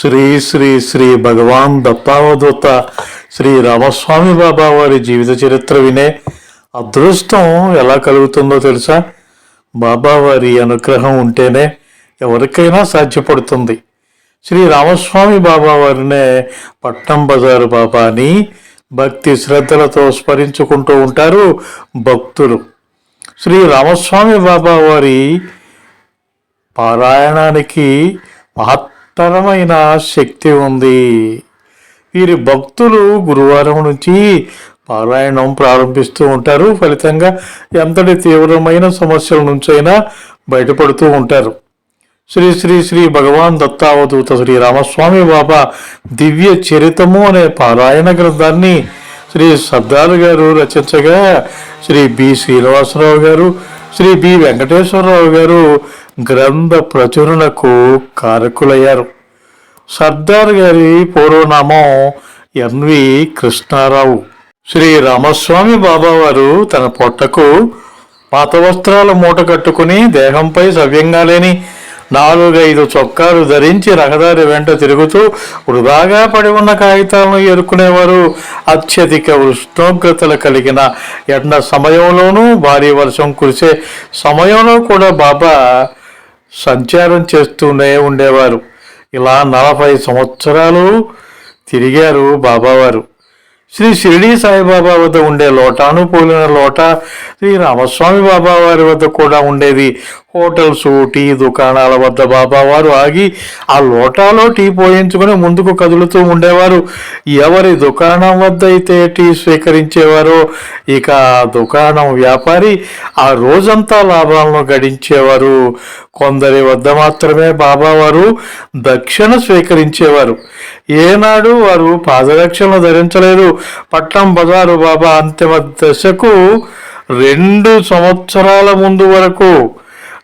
శ్రీ శ్రీ శ్రీ భగవాన్ దత్తావధూత శ్రీ రామస్వామి బాబా వారి జీవిత చరిత్ర వినే అదృష్టం ఎలా కలుగుతుందో తెలుసా? బాబా వారి అనుగ్రహం ఉంటేనే ఎవరికైనా సాధ్యపడుతుంది. శ్రీ రామస్వామి బాబా వారినే పట్నం బజారు బాబా అని భక్తి శ్రద్ధలతో స్మరించుకుంటూ ఉంటారు భక్తులు. శ్రీ రామస్వామి బాబా వారి పారాయణానికి మహత్తరమైన శక్తి ఉంది. వీరి భక్తులు గురువారం నుంచి పారాయణం ప్రారంభిస్తూ ఉంటారు. ఫలితంగా ఎంతటి తీవ్రమైన సమస్యల నుంచైనా బయటపడుతూ ఉంటారు. శ్రీ శ్రీ శ్రీ భగవాన్ దత్తావధూత శ్రీ రామస్వామి బాబా దివ్య చరితము అనే పారాయణ గ్రంథాన్ని శ్రీ సర్దారు గారు రచించగా శ్రీ బి శ్రీనివాసరావు గారు శ్రీ బి వెంకటేశ్వరరావు గారు గ్రంథ ప్రచురణకు కారకులయ్యారు. సర్దార్ గారి పూర్వనామం ఎన్వి కృష్ణారావు. శ్రీ రామస్వామి బాబా వారు తన పొట్టకు పాత వస్త్రాల మూట కట్టుకుని దేహంపై సవ్యంగా లేని నాలుగైదు చొక్కాలు ధరించి రహదారి వెంట తిరుగుతూ వృధాగా పడి ఉన్న కాగితాలను ఎరుకునేవారు అత్యధిక ఉష్ణోగ్రతలు కలిగిన ఎండ సమయంలోనూ భారీ వర్షం కురిసే సమయంలో కూడా బాబా సంచారం చేస్తూనే ఉండేవారు. ఇలా నలభై సంవత్సరాలు తిరిగారు బాబావారు. శ్రీ షిరిడి సాయిబాబా వద్ద ఉండే లోటాను పోలిన లోట శ్రీ రామస్వామి బాబా వారి వద్ద కూడా ఉండేది. హోటల్స్ టీ దుకాణాల వద్ద బాబావారు ఆగి ఆ లోటాలో టీ పోయించుకుని ముందుకు కదులుతూ ఉండేవారు. ఎవరి దుకాణం వద్ద అయితే టీ స్వీకరించేవారో? ఇక దుకాణం వ్యాపారి ఆ రోజంతా లాభాలను గడించేవారు. కొందరి వద్ద మాత్రమే బాబావారు దక్షిణ స్వీకరించేవారు. ఏనాడు వారు పాదరక్షలను ధరించలేదు. పట్నం బజారు బాబా అంతిమ దశకు రెండు సంవత్సరాల ముందు వరకు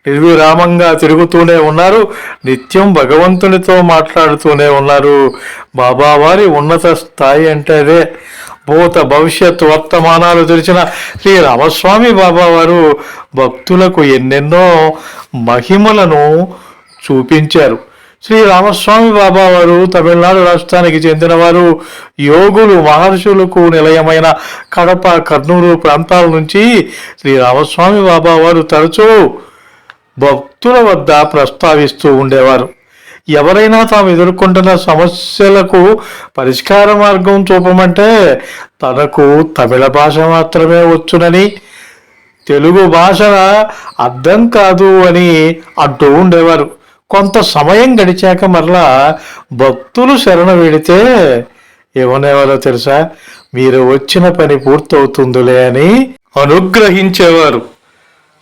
నిర్విరామంగా తిరుగుతూనే ఉన్నారు. నిత్యం భగవంతునితో మాట్లాడుతూనే ఉన్నారు. బాబా వారి ఉన్నత స్థాయి అంటే అదే భూత భవిష్యత్ వర్తమానాలు తెలిసిన శ్రీ రామస్వామి బాబావారు భక్తులకు ఎన్నెన్నో మహిమలను చూపించారు. శ్రీ రామస్వామి బాబా వారు తమిళనాడు రాష్ట్రానికి చెందినవారు యోగులు మహర్షులకు నిలయమైన కడప కర్నూలు ప్రాంతాల నుంచి శ్రీ రామస్వామి బాబా వారు తరచూ భక్తుల వద్ద ప్రస్తావిస్తూ ఉండేవారు. ఎవరైనా తాము ఎదుర్కొంటున్న సమస్యలకు పరిష్కార మార్గం చూపమంటే తనకు తమిళ భాష మాత్రమే వచ్చునని తెలుగు భాష అర్థం కాదు అని అంటూ ఉండేవారు. కొంత సమయం గడిచాక మరలా భక్తులు శరణ వేడితే ఏమనేవారో తెలుసా? మీరు వచ్చిన పని పూర్తవుతుందిలే అని అనుగ్రహించేవారు.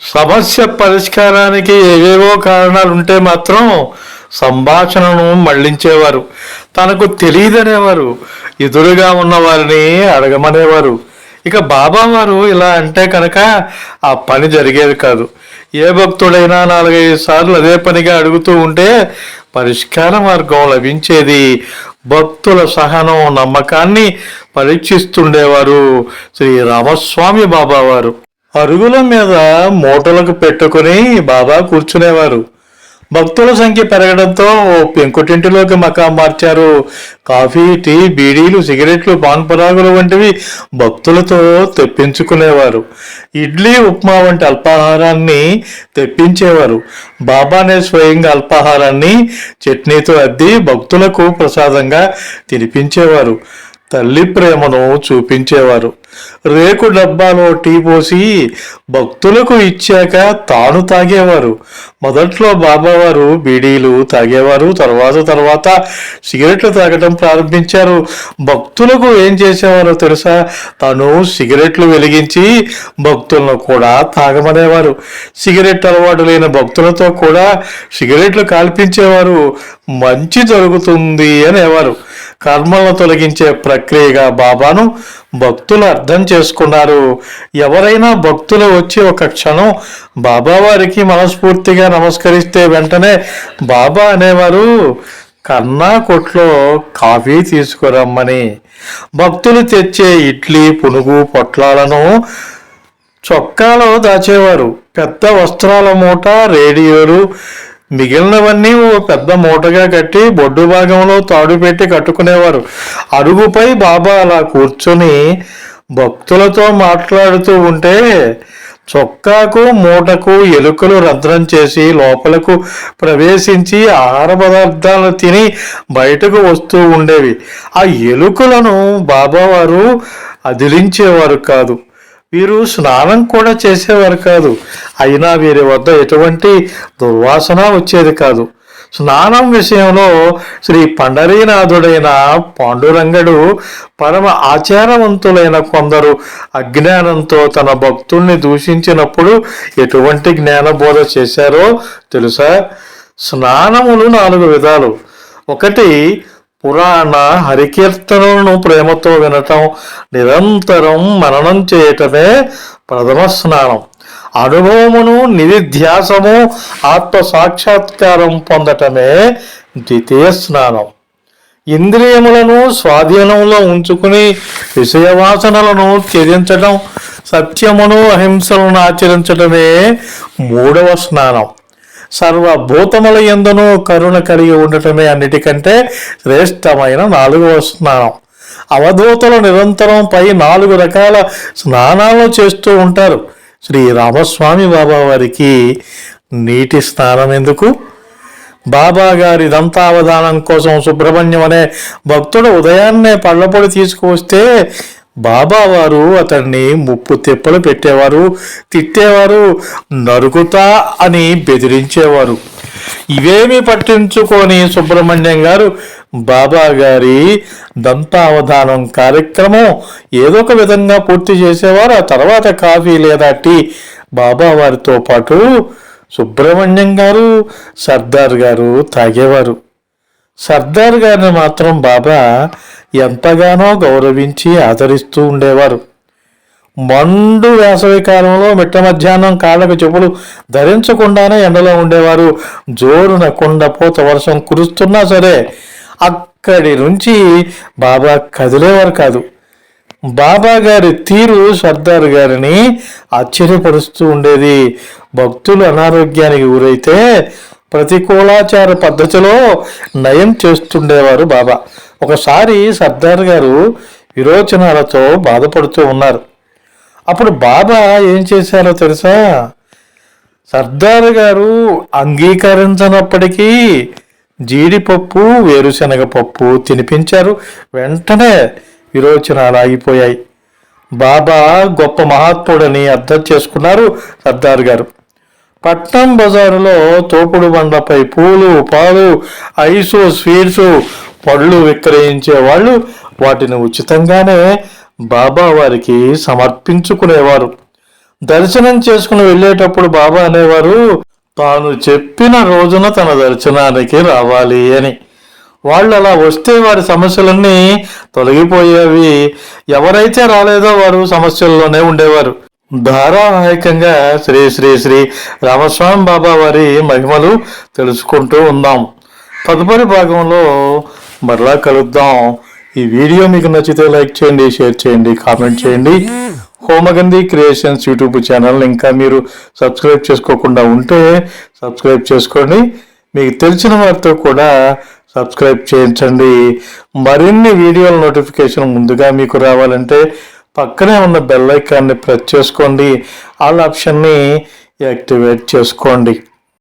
సమస్య పరిష్కారానికి ఏవేవో కారణాలు ఉంటే మాత్రం సంభాషణను మళ్ళించేవారు. తనకు తెలియదనేవారు. ఎదురుగా ఉన్న వారిని అడగమనేవారు. ఇక బాబా వారు ఇలా అంటే కనుక ఆ పని జరిగేది కాదు. ఏ భక్తుడైనా నాలుగైదు సార్లు అదే పనిగా అడుగుతూ ఉంటే పరిష్కార మార్గం లభించేది. భక్తుల సహనం నమ్మకాన్ని పరీక్షిస్తుండేవారు శ్రీ రామస్వామి బాబావారు. వారు అరుగుల మీద మూటలకు పెట్టుకుని బాబా కూర్చునేవారు. భక్తుల సంఖ్య పెరగడంతో ఓ పెంకుటింటిలోకి మకా మార్చారు. కాఫీ టీ బీడీలు సిగరెట్లు పాన్ పరాగులు వంటివి భక్తులతో తెప్పించుకునేవారు. ఇడ్లీ ఉప్మా వంటి అల్పాహారాన్ని తెప్పించేవారు. బాబానే స్వయంగా అల్పాహారాన్ని చట్నీతో అద్ది భక్తులకు ప్రసాదంగా తినిపించేవారు. తల్లి ప్రేమను చూపించేవారు. రేకు డబ్బాలో టీ పోసి భక్తులకు ఇచ్చాక తాను తాగేవారు. మొదట్లో బాబావారు బీడీలు తాగేవారు. తర్వాత తర్వాత సిగరెట్లు తాగడం ప్రారంభించారు. భక్తులకు ఏం చేసేవారో తెలుసా? తాను సిగరెట్లు వెలిగించి భక్తులను కూడా తాగమనేవారు. సిగరెట్ అలవాటు లేని భక్తులతో కూడా సిగరెట్లు కాల్పించేవారు. మంచి జరుగుతుంది అనేవారు. కర్మలను తొలగించే ప్రక్రియగా బాబాను భక్తులు అర్థం చేసుకున్నారు. ఎవరైనా భక్తులు వచ్చి ఒక క్షణం బాబా వారికి మనస్ఫూర్తిగా నమస్కరిస్తే వెంటనే బాబా అనేవారు కన్నా కొట్లో కాఫీ తీసుకురమ్మని. భక్తులు తెచ్చే ఇడ్లీ పునుగు పొట్లాలను చొక్కాలో దాచేవారు. పెద్ద వస్త్రాల మూట రేడియోలు మిగిలినవన్నీ ఓ పెద్ద మూటగా కట్టి బొడ్డు భాగంలో తాడు పెట్టి కట్టుకునేవారు. అరుగుపై బాబా అలా కూర్చొని భక్తులతో మాట్లాడుతూ ఉంటే చొక్కాకు మూటకు ఎలుకలు రంధ్రం చేసి లోపలకు ప్రవేశించి ఆహార పదార్థాలను తిని బయటకు వస్తూ ఉండేవి. ఆ ఎలుకలను బాబావారు అదిలించేవారు కాదు. వీరు స్నానం కూడా చేసేవారు కాదు. అయినా వీరి వద్ద ఎటువంటి దుర్వాసన వచ్చేది కాదు. స్నానం విషయంలో శ్రీ పండరీనాథుడైన పాండురంగడు పరమ ఆచారవంతులైన కొందరు అజ్ఞానంతో తన భక్తుణ్ణి దూషించినప్పుడు ఎటువంటి జ్ఞానబోధ చేశారో తెలుసా? స్నానములు నాలుగు విధాలు. ఒకటి పురాణ హరికీర్తనలను ప్రేమతో వినటం నిరంతరం మననం చేయటమే ప్రథమ స్నానం. అనుభవమును నిధిధ్యాసము ఆత్మ సాక్షాత్కారం పొందటమే ద్వితీయ స్నానం. ఇంద్రియములను స్వాధీనంలో ఉంచుకుని విషయవాసనలను త్యజించటం సత్యమును అహింసలను ఆచరించటమే మూడవ స్నానం. సర్వభూతముల ఎందును కరుణ కలిగి ఉండటమే అన్నిటికంటే శ్రేష్టమైన నాలుగవ స్నానం. అవధూతలు నిరంతరం పై నాలుగు రకాల స్నానాలు చేస్తూ ఉంటారు. శ్రీ రామస్వామి బాబా వారికి నీటి స్నానం ఎందుకు? బాబా గారి దంతావధానం కోసం సుబ్రహ్మణ్యం అనే భక్తుడు ఉదయాన్నే పళ్ళపొడి తీసుకువస్తే బాబావారు అతన్ని ముప్పు తిప్పలు పెట్టేవారు తిట్టేవారు నరుకుతా అని బెదిరించేవారు. ఇవేమి పట్టించుకొని సుబ్రహ్మణ్యం గారు బాబా గారి దంతావధానం కార్యక్రమం ఏదో ఒక విధంగా పూర్తి చేసేవారు ఆ తర్వాత కాఫీ లేదా టీ బాబా వారితో పాటు సుబ్రహ్మణ్యం గారు సర్దార్ గారు తాగేవారు. సర్దార్ గారిని మాత్రం బాబా ఎంతగానో గౌరవించి ఆదరిస్తూ ఉండేవారు. మండు వేసవి కాలంలో మిట్ట మధ్యాహ్నం కాళ్ళకు చెప్పులు ధరించకుండానే ఎండలో ఉండేవారు. జోరున కుండపోత వర్షం కురుస్తున్నా సరే అక్కడి నుంచి బాబా కదిలేవారు కాదు. బాబా గారి తీరు సర్దార్ గారిని ఆశ్చర్యపరుస్తూ ఉండేది. భక్తులు అనారోగ్యానికి గురైతే ప్రతికూలాచార పద్ధతిలో నయం చేస్తుండేవారు బాబా. ఒకసారి సర్దార్ గారు విరోచనాలతో బాధపడుతూ ఉన్నారు. అప్పుడు బాబా ఏం చేశారో తెలుసా? సర్దార్ గారు అంగీకరించినప్పటికీ జీడిపప్పు వేరుశనగ పప్పు తినిపించారు. వెంటనే విరోచనాలు ఆగిపోయాయి. బాబా గొప్ప మహాత్ముడని అర్థం చేసుకున్నారు సర్దార్ గారు. పట్నం బజారులో తోపుడు బండపై పూలు పాలు ఐసు స్వీట్స్ పళ్ళు విక్రయించే వాళ్ళు వాటిని ఉచితంగానే బాబా వారికి సమర్పించుకునేవారు. దర్శనం చేసుకుని వెళ్ళేటప్పుడు బాబా అనేవారు తాను చెప్పిన రోజున తన దర్శనానికి రావాలి అని. వాళ్ళు అలా వస్తే వారి సమస్యలన్నీ తొలగిపోయేవి. ఎవరైతే రాలేదో వారు సమస్యల్లోనే ఉండేవారు. ధారావాహికంగా శ్రీ శ్రీ శ్రీ రామస్వామి బాబా వారి మహిమలు తెలుసుకుంటూ ఉందాం తదుపరి భాగంలో మరలా కలుద్దాం. ఈ వీడియో మీకు నచ్చితే లైక్ చేయండి షేర్ చేయండి కామెంట్ చేయండి. హోమగంధి క్రియేషన్స్ యూట్యూబ్ ఛానల్ ఇంకా మీరు సబ్స్క్రైబ్ చేసుకోకుండా ఉంటే సబ్స్క్రైబ్ చేసుకోండి మీకు తెలిసిన వారితో కూడా సబ్స్క్రైబ్ చేయించండి. మరిన్ని వీడియోల నోటిఫికేషన్ ముందుగా మీకు రావాలంటే పక్కనే ఉన్న బెల్ ఐకాన్ని ప్రెస్ చేసుకోండి. ఆల్ ఆప్షన్ని యాక్టివేట్ చేసుకోండి.